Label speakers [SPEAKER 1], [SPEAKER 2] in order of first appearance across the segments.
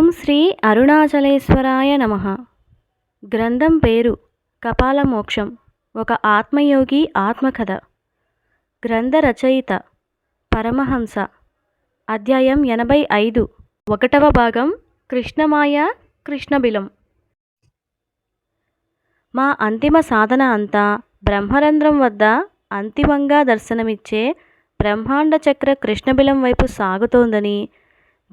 [SPEAKER 1] ఓం శ్రీ అరుణాచలేశ్వరాయ నమ. గ్రంథం పేరు కపాల మోక్షం ఒక ఆత్మయోగి ఆత్మకథ. గ్రంథ రచయిత పరమహంస. అధ్యాయం ఎనభై ఐదు ఒకటవ భాగం కృష్ణమాయ కృష్ణబిలం. మా అంతిమ సాధన అంతా బ్రహ్మరంధ్రం వద్ద అంతిమంగా దర్శనమిచ్చే బ్రహ్మాండ చక్ర కృష్ణబిలం వైపు సాగుతోందని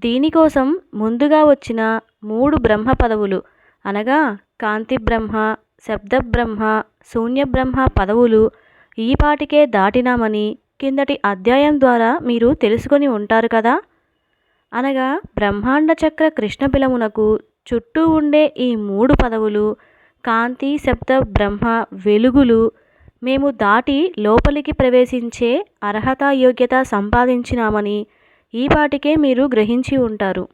[SPEAKER 1] దీనికోసం ముందుగా వచ్చిన మూడు బ్రహ్మ పదవులు అనగా కాంతి బ్రహ్మ శబ్ద బ్రహ్మ శూన్య బ్రహ్మ పదవులు ఈపాటికే దాటినామని కిందటి అధ్యాయం ద్వారా మీరు తెలుసుకొని ఉంటారు కదా? అనగా బ్రహ్మాండ చక్ర కృష్ణబిలమునకు చుట్టూ ఉండే ఈ మూడు పదవులు కాంతి శబ్ద బ్రహ్మ వెలుగులు మేము దాటి లోపలికి ప్రవేశించే అర్హత యోగ్యత సంపాదించినామని ఈపాటికే మీరు గ్రహించి ఉంటారు.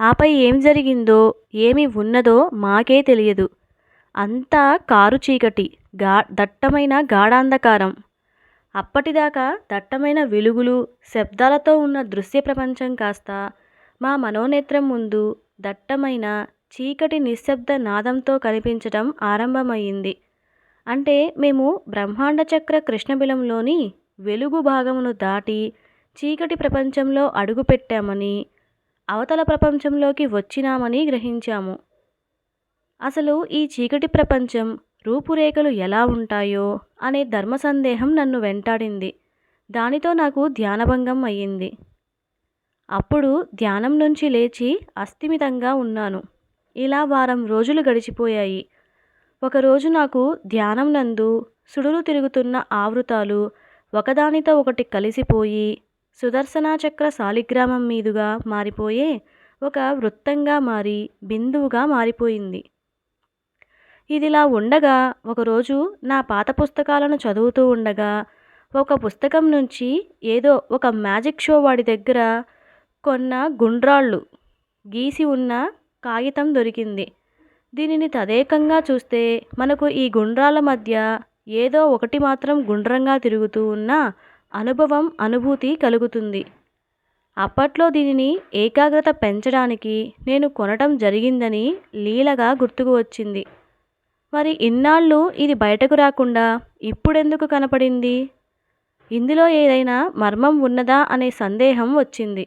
[SPEAKER 1] ఆపై ఏం జరిగిందో ఏమి ఉన్నదో మాకే తెలియదు. అంతా కారు చీకటి గా దట్టమైన గాఢాంధకారం. అప్పటిదాకా దట్టమైన వెలుగులు శబ్దాలతో ఉన్న దృశ్య ప్రపంచం కాస్త మా మనోనేత్రం ముందు దట్టమైన చీకటి నిశ్శబ్ద నాదంతో కనిపించటం ఆరంభమయ్యింది. అంటే మేము బ్రహ్మాండ చక్ర కృష్ణబిలంలోని వెలుగు భాగమును దాటి చీకటి ప్రపంచంలో అడుగుపెట్టామని అవతల ప్రపంచంలోకి వచ్చినామని గ్రహించాము. అసలు ఈ చీకటి ప్రపంచం రూపురేఖలు ఎలా ఉంటాయో అనే ధర్మ సందేహం నన్ను వెంటాడింది. దానితో నాకు ధ్యానభంగం అయ్యింది. అప్పుడు ధ్యానం నుంచి లేచి అస్థిమితంగా ఉన్నాను. ఇలా వారం రోజులు గడిచిపోయాయి. ఒకరోజు నాకు ధ్యానం నందు సుడులు తిరుగుతున్న ఆవృతాలు ఒకదానితో ఒకటి కలిసిపోయి సుదర్శనచక్ర శాలిగ్రామం మీదుగా మారిపోయే ఒక వృత్తంగా మారి బిందువుగా మారిపోయింది. ఇదిలా ఉండగా ఒకరోజు నా పాత పుస్తకాలను చదువుతూ ఉండగా ఒక పుస్తకం నుంచి ఏదో ఒక మ్యాజిక్ షో వాడి దగ్గర కొన్న గుండ్రాళ్ళు గీసి ఉన్న కాగితం దొరికింది. దీనిని తదేకంగా చూస్తే మనకు ఈ గుండ్రాల మధ్య ఏదో ఒకటి మాత్రం గుండ్రంగా తిరుగుతూ ఉన్న అనుభవం అనుభూతి కలుగుతుంది. అప్పట్లో దీనిని ఏకాగ్రత పెంచడానికి నేను కొనటం జరిగిందని లీలగా గుర్తుకు వచ్చింది. మరి ఇన్నాళ్ళు ఇది బయటకు రాకుండా ఇప్పుడెందుకు కనపడింది? ఇందులో ఏదైనా మర్మం ఉన్నదా అనే సందేహం వచ్చింది.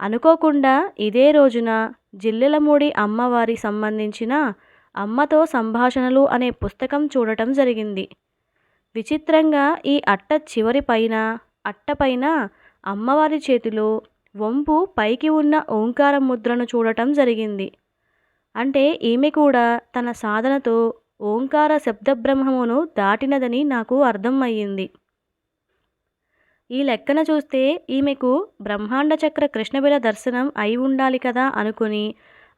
[SPEAKER 1] అనుకోకుండా ఇదే రోజున జిల్లెలమూడి అమ్మవారి సంబంధించిన అమ్మతో సంభాషణలు అనే పుస్తకం చూడటం జరిగింది. విచిత్రంగా ఈ అట్ట చివరి పైన అట్టపైన అమ్మవారి చేతిలో వంపు పైకి ఉన్న ఓంకార ముద్రను చూడటం జరిగింది. అంటే ఈమె కూడా తన సాధనతో ఓంకార శబ్దబ్రహ్మమును దాటినదని నాకు అర్థం అయ్యింది ఈ లెక్కన చూస్తే ఈమెకు బ్రహ్మాండ చక్ర కృష్ణబిల దర్శనం అయి ఉండాలి కదా అనుకుని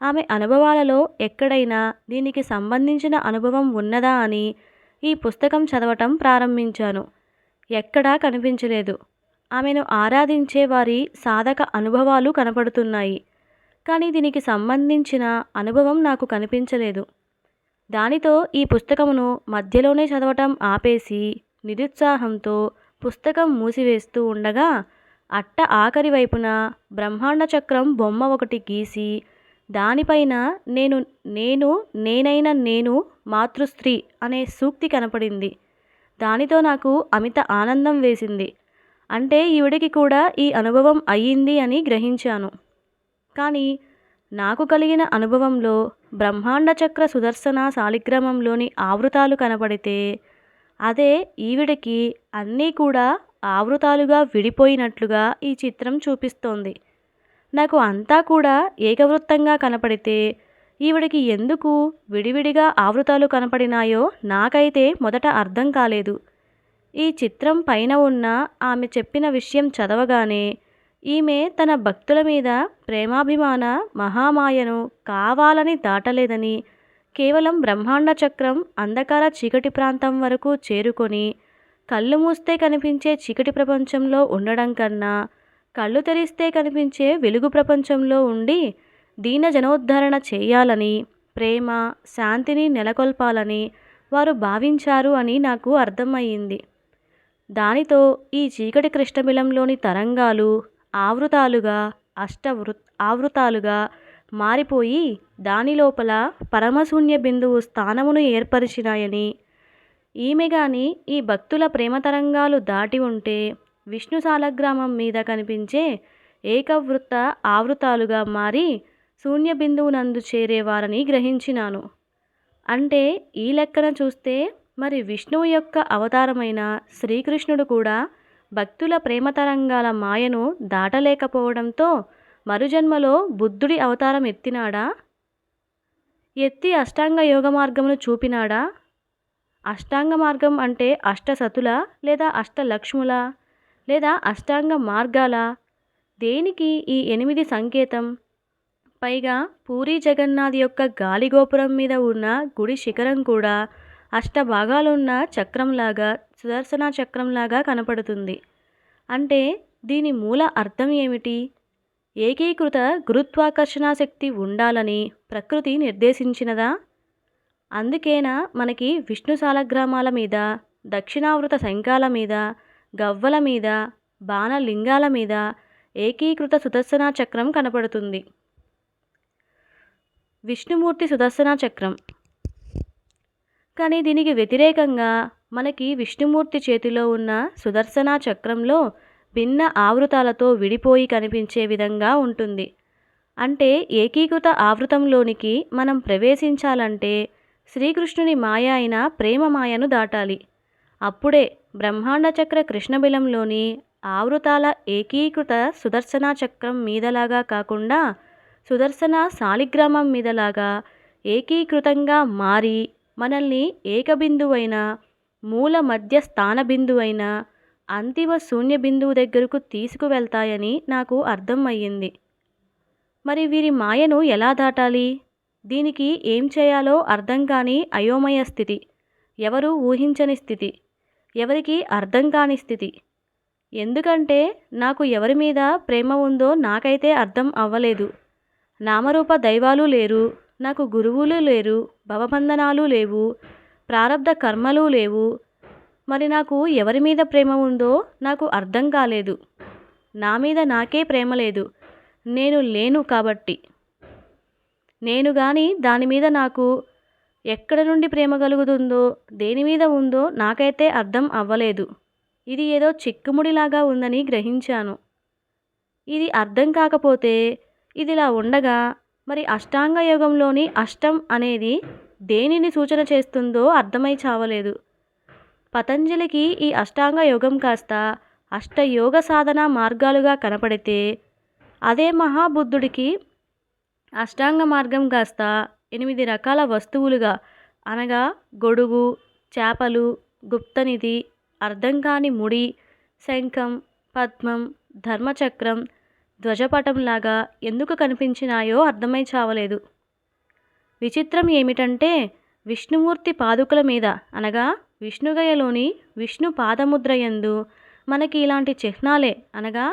[SPEAKER 1] ఆమె అనుభవాలలో ఎక్కడైనా దీనికి సంబంధించిన అనుభవం ఉన్నదా అని ఈ పుస్తకం చదవటం ప్రారంభించాను. ఎక్కడా కనిపించలేదు. ఆమెను ఆరాధించే వారి సాధక అనుభవాలు కనపడుతున్నాయి. కానీ దీనికి సంబంధించిన అనుభవం నాకు కనిపించలేదు. దానితో ఈ పుస్తకమును మధ్యలోనే చదవటం ఆపేసి నిరుత్సాహంతో పుస్తకం మూసివేస్తూ ఉండగా అట్ట ఆఖరి వైపున బ్రహ్మాండ చక్రం బొమ్మ ఒకటి గీసి దానిపైన నేను నేను నేనైన నేను మాతృస్త్రీ అనే సూక్తి కనపడింది. దానితో నాకు అమిత ఆనందం వేసింది. అంటే ఈవిడికి కూడా ఈ అనుభవం అయ్యింది అని గ్రహించాను. కానీ నాకు కలిగిన అనుభవంలో బ్రహ్మాండ చక్ర సుదర్శన శాలిగ్రామంలోని ఆవృతాలు కనపడితే అదే ఈవిడికి అన్నీ కూడా ఆవృతాలుగా విడిపోయినట్లుగా ఈ చిత్రం చూపిస్తోంది. నాకు అంతా కూడా ఏకవృత్తంగా కనపడితే ఈవిడికి ఎందుకు విడివిడిగా ఆవృతాలు కనపడినాయో నాకైతే మొదట అర్థం కాలేదు. ఈ చిత్రం పైన ఉన్న ఆమె చెప్పిన విషయం చదవగానే ఈమె తన భక్తుల మీద ప్రేమాభిమాన మహామాయను కావాలని దాటలేదని కేవలం బ్రహ్మాండ చక్రం అంధకార చీకటి ప్రాంతం వరకు చేరుకొని కళ్ళు మూస్తే కనిపించే చీకటి ప్రపంచంలో ఉండడం కన్నా కళ్ళు తెరిస్తే కనిపించే వెలుగు ప్రపంచంలో ఉండి దీన జనోద్ధరణ చేయాలని ప్రేమ శాంతిని నెలకొల్పాలని వారు భావించారు అని నాకు అర్థమయ్యింది. దానితో ఈ చీకటి కృష్ణబిలంలోని తరంగాలు ఆవృతాలుగా అష్టవృ ఆవృతాలుగా మారిపోయి దాని లోపల పరమశూన్య బిందువు స్థానమును ఏర్పరిచినాయని ఈమె గాని ఈ భక్తుల ప్రేమ తరంగాలు దాటి ఉంటే విష్ణు సాలగ్రామం మీద కనిపించే ఏకవృత్త ఆవృతాలుగా మారి శూన్య బిందువునందు చేరేవారని గ్రహించినాను. అంటే ఈ లెక్కన చూస్తే మరి విష్ణువు యొక్క అవతారమైన శ్రీకృష్ణుడు కూడా భక్తుల ప్రేమ తరంగాల మాయను దాటలేకపోవడంతో మరుజన్మలో బుద్ధుడి అవతారం ఎత్తినాడా? ఎత్తి అష్టాంగ యోగ మార్గమును చూపినాడా? అష్టాంగ మార్గం అంటే అష్టసతుల లేదా అష్టలక్ష్ముల లేదా అష్టాంగ మార్గాల? దేనికి ఈ ఎనిమిది సంకేతం? పైగా పూరి జగన్నాథ్ యొక్క గాలిగోపురం మీద ఉన్న గుడి శిఖరం కూడా అష్టభాగాలున్న చక్రంలాగా సుదర్శన చక్రంలాగా కనపడుతుంది. అంటే దీని మూల అర్థం ఏమిటి? ఏకీకృత గురుత్వాకర్షణ శక్తి ఉండాలని ప్రకృతి నిర్దేశించినదా? అందుకేనా మనకి విష్ణు సాలగ్రామాల మీద దక్షిణావృత శంఖాల మీద గవ్వల మీద బాణలింగాల మీద ఏకీకృత సుదర్శన చక్రం కనపడుతుంది. విష్ణుమూర్తి సుదర్శన చక్రం. కానీ దీనికి వ్యతిరేకంగా మనకి విష్ణుమూర్తి చేతిలో ఉన్న సుదర్శన చక్రంలో భిన్న ఆవృతాలతో విడిపోయి కనిపించే విధంగా ఉంటుంది. అంటే ఏకీకృత ఆవృతంలోనికి మనం ప్రవేశించాలంటే శ్రీకృష్ణుని మాయ అయిన ప్రేమ మాయను దాటాలి. అప్పుడే బ్రహ్మాండ చక్ర కృష్ణబిలంలోని ఆవృతాల ఏకీకృత సుదర్శన చక్రం మీదలాగా కాకుండా సుదర్శన శాలిగ్రామం మీదలాగా ఏకీకృతంగా మారి మనల్ని ఏకబిందువైన మూల మధ్య స్థాన బిందువైన అంతిమ శూన్య బిందువు దగ్గరకు తీసుకువెళ్తాయని నాకు అర్థం అయ్యింది. మరి వీరి మాయను ఎలా దాటాలి? దీనికి ఏం చేయాలో అర్థం కాని అయోమయ స్థితి. ఎవరు ఊహించని స్థితి. ఎవరికి అర్థం కాని స్థితి. ఎందుకంటే నాకు ఎవరి మీద ప్రేమ ఉందో నాకైతే అర్థం అవ్వలేదు. నామరూప దైవాలు లేరు నాకు గురువులు లేరు భవబంధనాలు లేవు ప్రారంధ కర్మలు లేవు. మరి నాకు ఎవరి మీద ప్రేమ ఉందో నాకు అర్థం కాలేదు. నా మీద నాకే ప్రేమ లేదు. నేను లేను కాబట్టి. నేను కానీ దాని మీద నాకు ఎక్కడ నుండి ప్రేమ కలుగుతుందో దేని మీద ఉందో నాకైతే అర్థం అవ్వలేదు. ఇది ఏదో చిక్కుముడిలాగా ఉందని గ్రహించాను. ఇది అర్థం కాకపోతే ఇదిలా ఉండగా మరి అష్టాంగ యోగంలోని అష్టం అనేది దేనిని సూచన చేస్తుందో అర్థమై చావలేదు. పతంజలికి ఈ అష్టాంగ యోగం కాస్త అష్టయోగ సాధన మార్గాలుగా కనపడితే అదే మహాబుద్ధుడికి అష్టాంగ మార్గం కాస్త ఎనిమిది రకాల వస్తువులుగా అనగా గొడుగు చేపలు గుప్తనిధి అర్థం కాని ముడి శంఖం పద్మం ధర్మచక్రం ధ్వజపటంలాగా ఎందుకు కనిపించినాయో అర్థమై చావలేదు. విచిత్రం ఏమిటంటే విష్ణుమూర్తి పాదుకల మీద అనగా విష్ణుగయలోని విష్ణు పాదముద్రయందు మనకి ఇలాంటి చిహ్నాలే అనగా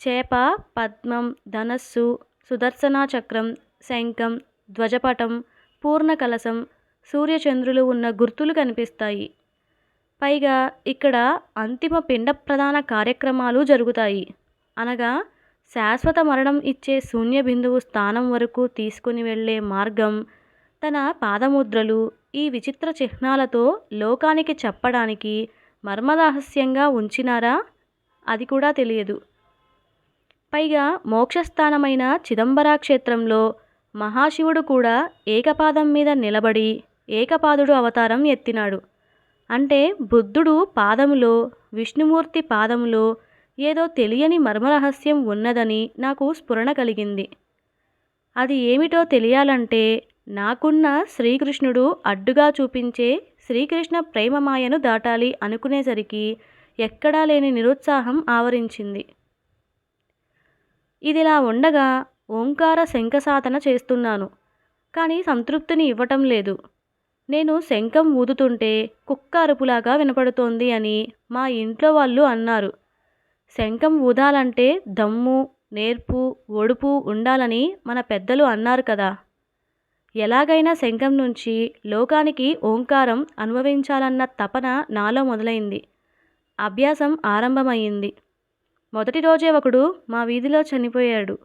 [SPEAKER 1] చేప పద్మం ధనస్సు సుదర్శన చక్రం శంఖం ధ్వజపటం పూర్ణకలశం సూర్యచంద్రులు ఉన్న గుర్తులు కనిపిస్తాయి. పైగా ఇక్కడ అంతిమ పిండ ప్రధాన కార్యక్రమాలు జరుగుతాయి. అనగా శాశ్వత మరణం ఇచ్చే శూన్య బిందువు స్థానం వరకు తీసుకుని వెళ్ళే మార్గం తన పాదముద్రలు ఈ విచిత్ర చిహ్నాలతో లోకానికి చెప్పడానికి మర్మరహస్యంగా ఉంచినారా? అది కూడా తెలియదు. పైగా మోక్షస్థానమైన చిదంబరా క్షేత్రంలో మహాశివుడు కూడా ఏకపాదం మీద నిలబడి ఏకపాదుడు అవతారం ఎత్తినాడు. అంటే బుద్ధుడు పాదములో విష్ణుమూర్తి పాదములో ఏదో తెలియని మర్మరహస్యం ఉన్నదని నాకు స్ఫురణ కలిగింది. అది ఏమిటో తెలియాలంటే నాకున్న శ్రీకృష్ణుడు అడ్డుగా చూపించే శ్రీకృష్ణ ప్రేమమాయను దాటాలి అనుకునేసరికి ఎక్కడా లేని నిరుత్సాహం ఆవరించింది. ఇదిలా ఉండగా ఓంకార శంఖసాధన చేస్తున్నాను కానీ సంతృప్తిని ఇవ్వటం లేదు. నేను శంఖం ఊదుతుంటే కుక్క అరుపులాగా వినపడుతోంది అని మా ఇంట్లో వాళ్ళు అన్నారు. శంఖం ఊదాలంటే దమ్ము నేర్పు ఒడుపు ఉండాలని మన పెద్దలు అన్నారు కదా. ఎలాగైనా శంఖం నుంచి లోకానికి ఓంకారం అనుభవించాలన్న తపన నాలో మొదలైంది. అభ్యాసం ఆరంభమైంది మొదటి రోజే ఒకడు మా వీధిలో చనిపోయాడు.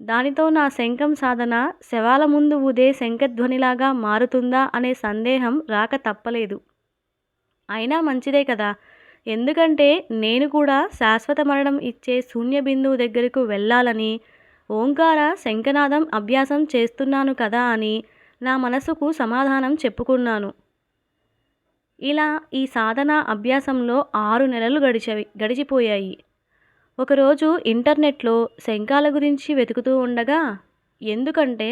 [SPEAKER 1] దానితో నా శంఖం సాధన శవాల ముందు ఊదే శంఖధ్వనిలాగా మారుతుందా అనే సందేహం రాక తప్పలేదు. అయినా మంచిదే కదా. ఎందుకంటే నేను కూడా శాశ్వత మరణం ఇచ్చే శూన్య బిందువు దగ్గరకు వెళ్ళాలని ఓంకార శంఖనాదం అభ్యాసం చేస్తున్నాను కదా అని నా మనసుకు సమాధానం చెప్పుకున్నాను. ఇలా ఈ సాధన అభ్యాసంలో ఆరు నెలలు గడిచవి గడిచిపోయాయి. ఒకరోజు ఇంటర్నెట్లో శంఖాల గురించి వెతుకుతూ ఉండగా ఎందుకంటే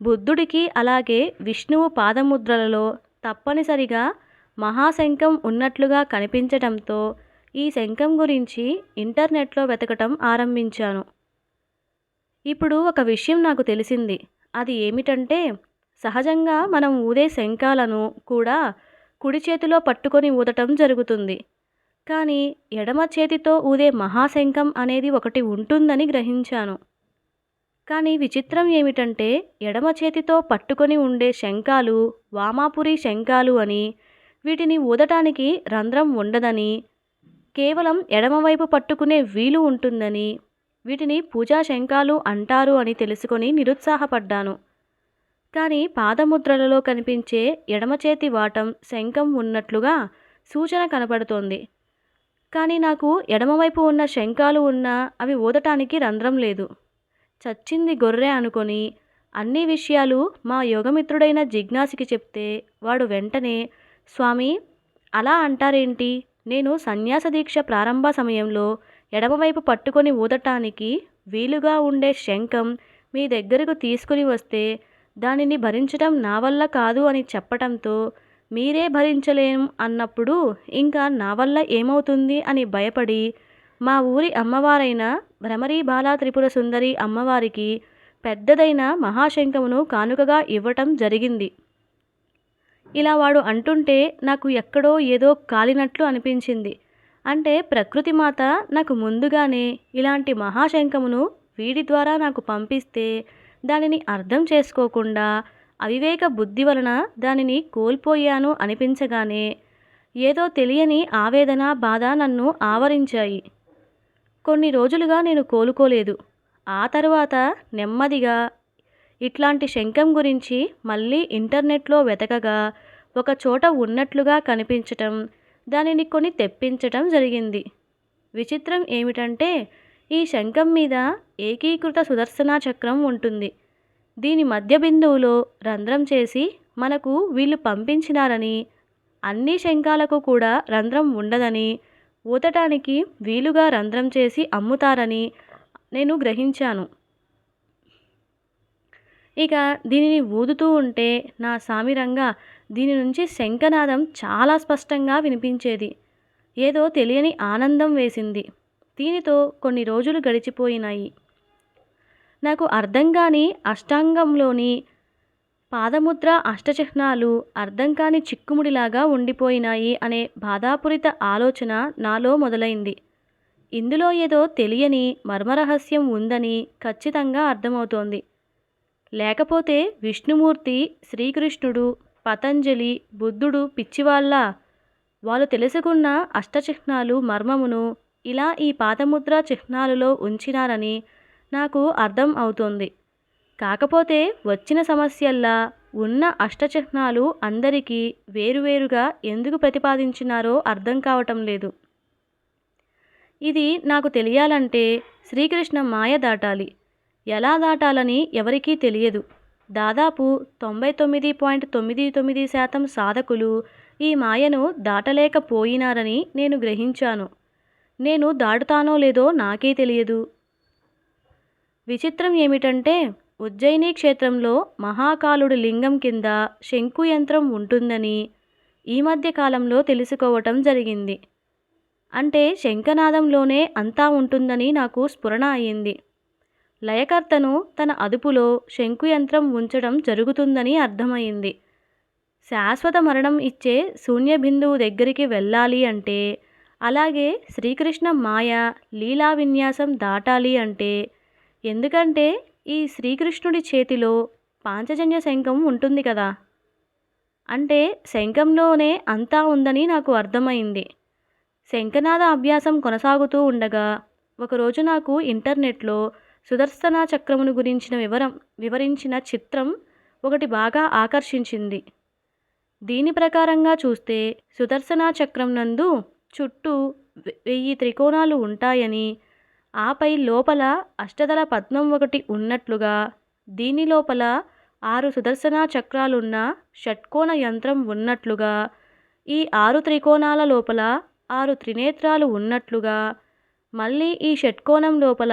[SPEAKER 1] బుద్ధుడికి అలాగే విష్ణువు పాదముద్రలలో తప్పనిసరిగా మహాశంఖం ఉన్నట్లుగా కనిపించటంతో ఈ శంఖం గురించి ఇంటర్నెట్లో వెతకటం ఆరంభించాను. ఇప్పుడు ఒక విషయం నాకు తెలిసింది. అది ఏమిటంటే సహజంగా మనం ఊదే శంఖాలను కూడా కుడి చేతిలో పట్టుకొని ఊదటం జరుగుతుంది. కానీ ఎడమ చేతితో ఊదే మహాశంఖం అనేది ఒకటి ఉంటుందని గ్రహించాను. కానీ విచిత్రం ఏమిటంటే ఎడమ చేతితో పట్టుకొని ఉండే శంఖాలు వామాపురి శంఖాలు అని వీటిని ఊదటానికి రంధ్రం ఉండదని కేవలం ఎడమవైపు పట్టుకునే వీలు ఉంటుందని వీటిని పూజా శంఖాలు అంటారు అని తెలుసుకొని నిరుత్సాహపడ్డాను. కానీ పాదముద్రలలో కనిపించే ఎడమ చేతి వాటం శంఖం ఉన్నట్లుగా సూచన కనపడుతోంది. కానీ నాకు ఎడమవైపు ఉన్న శంఖాలు ఉన్నా అవి ఊదటానికి రంధ్రం లేదు. చచ్చింది గొర్రె అనుకొని అన్ని విషయాలు మా యోగమిత్రుడైన జిజ్ఞాసికి చెప్తే వాడు వెంటనే స్వామి అలా అంటారేంటి? నేను సన్యాస దీక్ష ప్రారంభ సమయంలో ఎడమవైపు పట్టుకొని ఊదటానికి వీలుగా ఉండే శంఖం మీ దగ్గరకు తీసుకుని వస్తే దానిని భరించడం నా వల్ల కాదు అని చెప్పటంతో మీరే భరించలేం అన్నప్పుడు ఇంకా నా వల్ల ఏమవుతుంది అని భయపడి మా ఊరి అమ్మవారైన భ్రమరీ బాలా త్రిపుర సుందరి అమ్మవారికి పెద్దదైన మహాశంఖమును కానుకగా ఇవ్వటం జరిగింది. ఇలా వాడు అంటుంటే నాకు ఎక్కడో ఏదో కాలినట్లు అనిపించింది. అంటే ప్రకృతి మాత నాకు ముందుగానే ఇలాంటి మహాశంఖమును వీడి ద్వారా నాకు పంపిస్తే దానిని అర్థం చేసుకోకుండా అవివేక బుద్ధి వలన దానిని కోల్పోయాను అనిపించగానే ఏదో తెలియని ఆవేదన బాధ నన్ను ఆవరించాయి. కొన్ని రోజులుగా నేను కోలుకోలేదు. ఆ తర్వాత నెమ్మదిగా ఇట్లాంటి శంఖం గురించి మళ్ళీ ఇంటర్నెట్లో వెతకగా ఒక చోట ఉన్నట్లుగా కనిపించటం దానిని కొని తెప్పించటం జరిగింది. విచిత్రం ఏమిటంటే ఈ శంఖం మీద ఏకీకృత సుదర్శన చక్రం ఉంటుంది. దీని మధ్య బిందువులో రంధ్రం చేసి మనకు వీళ్ళు పంపించినారని అన్ని శంఖాలకు కూడా రంధ్రం ఉండదని ఊతటానికి వీలుగా రంధ్రం చేసి అమ్ముతారని నేను గ్రహించాను. ఇక దీనిని ఊదుతూ ఉంటే నా సామిరంగా దీని నుంచి శంఖనాదం చాలా స్పష్టంగా వినిపించేది. ఏదో తెలియని ఆనందం వేసింది. దీనితో కొన్ని రోజులు గడిచిపోయినాయి. నాకు అర్థం కాని అష్టాంగంలోని పాదముద్ర అష్టచిహ్నాలు అర్థం కాని చిక్కుముడిలాగా ఉండిపోయినాయి అనే బాధాపూరిత ఆలోచన నాలో మొదలైంది. ఇందులో ఏదో తెలియని మర్మరహస్యం ఉందని ఖచ్చితంగా అర్థమవుతోంది. లేకపోతే విష్ణుమూర్తి శ్రీకృష్ణుడు పతంజలి బుద్ధుడు పిచ్చివాళ్ళ వాళ్ళు తెలుసుకున్న అష్టచిహ్నాలు మర్మమును ఇలా ఈ పాదముద్ర చిహ్నాలలో ఉంచినారని నాకు అర్థం అవుతుంది. కాకపోతే వచ్చిన సమస్యల్లా ఉన్న అష్టచిహ్నాలు అందరికీ వేరువేరుగా ఎందుకు ప్రతిపాదించినారో అర్థం కావటం లేదు. ఇది నాకు తెలియాలంటే శ్రీకృష్ణ మాయ దాటాలి. ఎలా దాటాలని ఎవరికీ తెలియదు. దాదాపు తొంభై తొమ్మిది పాయింట్ తొమ్మిది తొమ్మిది శాతం సాధకులు ఈ మాయను దాటలేకపోయినారని నేను గ్రహించాను. నేను దాటుతానో లేదో నాకే తెలియదు. విచిత్రం ఏమిటంటే ఉజ్జయిని క్షేత్రంలో మహాకాలుడి లింగం కింద శంకు యంత్రం ఉంటుందని ఈ మధ్య కాలంలో తెలుసుకోవటం జరిగింది. అంటే శంఖనాదంలోనే అంతా ఉంటుందని నాకు స్ఫురణ అయింది లయకర్తను తన అదుపులో శంకుయంత్రం ఉంచడం జరుగుతుందని అర్థమైంది శాశ్వత మరణం ఇచ్చే శూన్య బిందువు దగ్గరికి వెళ్ళాలి అంటే అలాగే శ్రీకృష్ణ మాయ లీలా విన్యాసం దాటాలి అంటే ఎందుకంటే ఈ శ్రీకృష్ణుడి చేతిలో పాంచజన్య శంఖం ఉంటుంది కదా. అంటే శంఖంలోనే అంతా ఉందని నాకు అర్థమైంది. శంఖనాద అభ్యాసం కొనసాగుతూ ఉండగా ఒకరోజు నాకు ఇంటర్నెట్లో సుదర్శన చక్రమును గురించిన వివరం వివరించిన చిత్రం ఒకటి బాగా ఆకర్షించింది. దీని ప్రకారంగా చూస్తే సుదర్శన చక్రం నందు చుట్టూ వెయ్యి త్రికోణాలు ఉంటాయని ఆపై లోపల అష్టదళ పద్మం ఒకటి ఉన్నట్లుగా దీని లోపల ఆరు సుదర్శన చక్రాలున్న షట్కోణ యంత్రం ఉన్నట్లుగా ఈ ఆరు త్రికోణాల లోపల ఆరు త్రినేత్రాలు ఉన్నట్లుగా మళ్ళీ ఈ షట్కోణం లోపల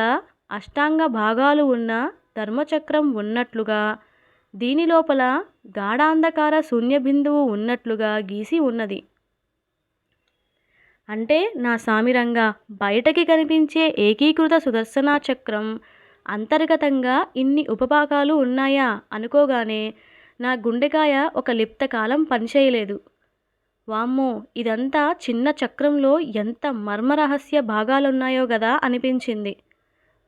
[SPEAKER 1] అష్టాంగ భాగాలు ఉన్న ధర్మచక్రం ఉన్నట్లుగా దీని లోపల గాఢాంధకార శూన్య బిందువు ఉన్నట్లుగా గీసి ఉన్నది. అంటే నా సామిరంగా బయటకి కనిపించే ఏకీకృత సుదర్శన చక్రం. అంతర్గతంగా ఇన్ని ఉపభాగాలు ఉన్నాయా అనుకోగానే నా గుండెకాయ ఒక లిప్త కాలం పనిచేయలేదు. వామ్మో ఇదంతా చిన్న చక్రంలో ఎంత మర్మరహస్య భాగాలున్నాయో గదా అనిపించింది.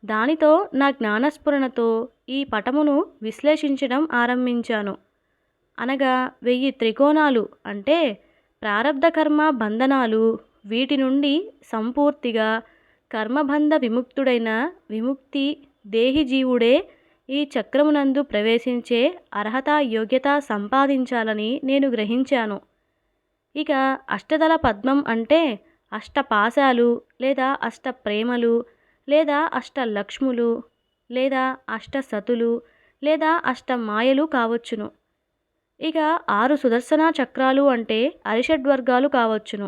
[SPEAKER 1] దానితో నా జ్ఞానస్ఫురణతో ఈ పటమును విశ్లేషించడం ఆరంభించాను. అనగా వెయ్యి త్రికోణాలు అంటే ప్రారబ్ధ కర్మ బంధనాలు వీటి నుండి సంపూర్తిగా కర్మబంధ విముక్తుడైన విముక్తి దేహి జీవుడే ఈ చక్రమునందు ప్రవేశించే అర్హత యోగ్యత సంపాదించాలని నేను గ్రహించాను. ఇక అష్టదళ పద్మం అంటే అష్టపాశాలు లేదా అష్ట ప్రేమలు లేదా అష్ట లక్ష్ములు లేదా అష్ట సతులు లేదా అష్ట మాయలు కావచ్చును. ఇక ఆరు సుదర్శన చక్రాలు అంటే అరిషడ్వర్గాలు కావచ్చును.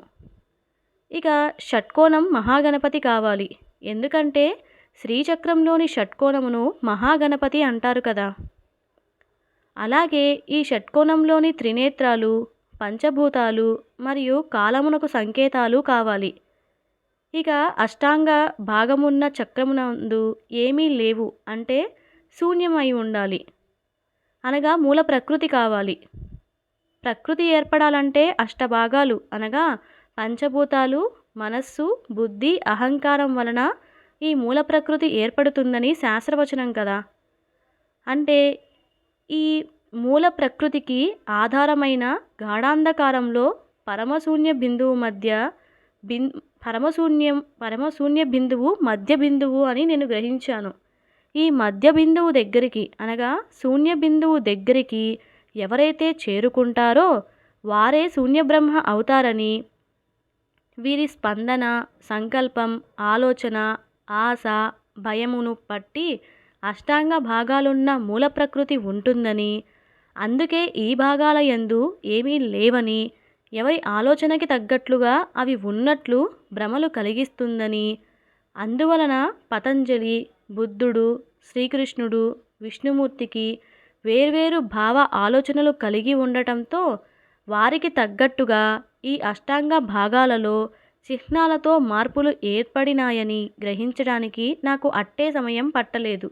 [SPEAKER 1] ఇక షట్కోణం మహాగణపతి కావాలి. ఎందుకంటే శ్రీచక్రంలోని షట్కోణమును మహాగణపతి అంటారు కదా. అలాగే ఈ షట్కోణంలోని త్రినేత్రాలు పంచభూతాలు మరియు కాలమునకు సంకేతాలు కావాలి. ఇక అష్టాంగ భాగమున్న చక్రమునందు ఏమీ లేవు అంటే శూన్యమై ఉండాలి. అనగా మూల ప్రకృతి కావాలి. ప్రకృతి ఏర్పడాలంటే అష్టభాగాలు అనగా పంచభూతాలు మనస్సు బుద్ధి అహంకారం వలన ఈ మూల ప్రకృతి ఏర్పడుతుందని శాస్త్రవచనం కదా. అంటే ఈ మూల ప్రకృతికి ఆధారమైన గాఢాంధకారంలో పరమశూన్య బిందువు మధ్య బిన్ పరమశూన్యం పరమశూన్య బిందువు మధ్య బిందువు అని నేను గ్రహించాను. ఈ మధ్య బిందువు దగ్గరికి అనగా శూన్య బిందువు దగ్గరికి ఎవరైతే చేరుకుంటారో వారే శూన్య బ్రహ్మ అవుతారని వీరి స్పందన సంకల్పం ఆలోచన ఆశ భయమును పట్టి అష్టాంగ భాగాలున్న మూల ప్రకృతి ఉంటుందని అందుకే ఈ భాగాల ఎందు ఏమీ లేవని ఎవరి ఆలోచనకి తగ్గట్లుగా అవి ఉన్నట్లు భ్రమలు కలిగిస్తుందని. అందువలన పతంజలి బుద్ధుడు శ్రీకృష్ణుడు విష్ణుమూర్తికి వేర్వేరు భావ ఆలోచనలు కలిగి ఉండటంతో వారికి తగ్గట్టుగా ఈ అష్టాంగ భాగాలలో చిహ్నాలతో మార్పులు ఏర్పడినాయని గ్రహించడానికి నాకు అట్టే సమయం పట్టలేదు.